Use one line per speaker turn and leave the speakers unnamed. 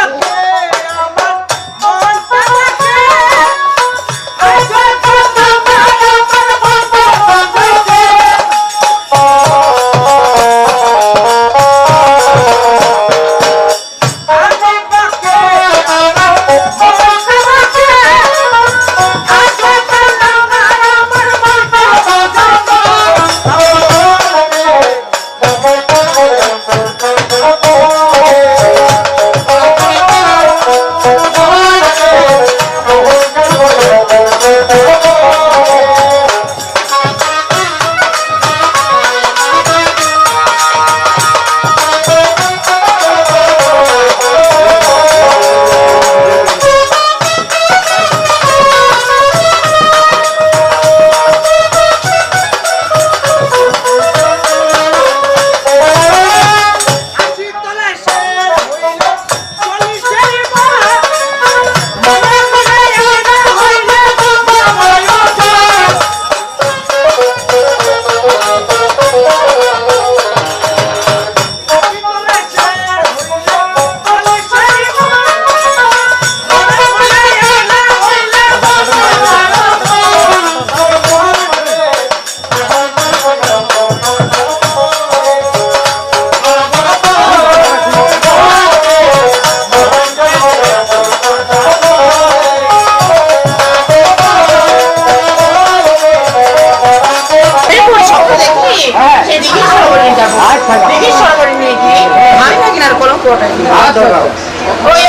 아!
দিঘি সরোবরে যাব। আচ্ছা, আচ্ছা। দিঘি সরোবরে নিয়ে গিয়ে ভাঙা কিনার কোনো কোটা আচ্ছা, ওই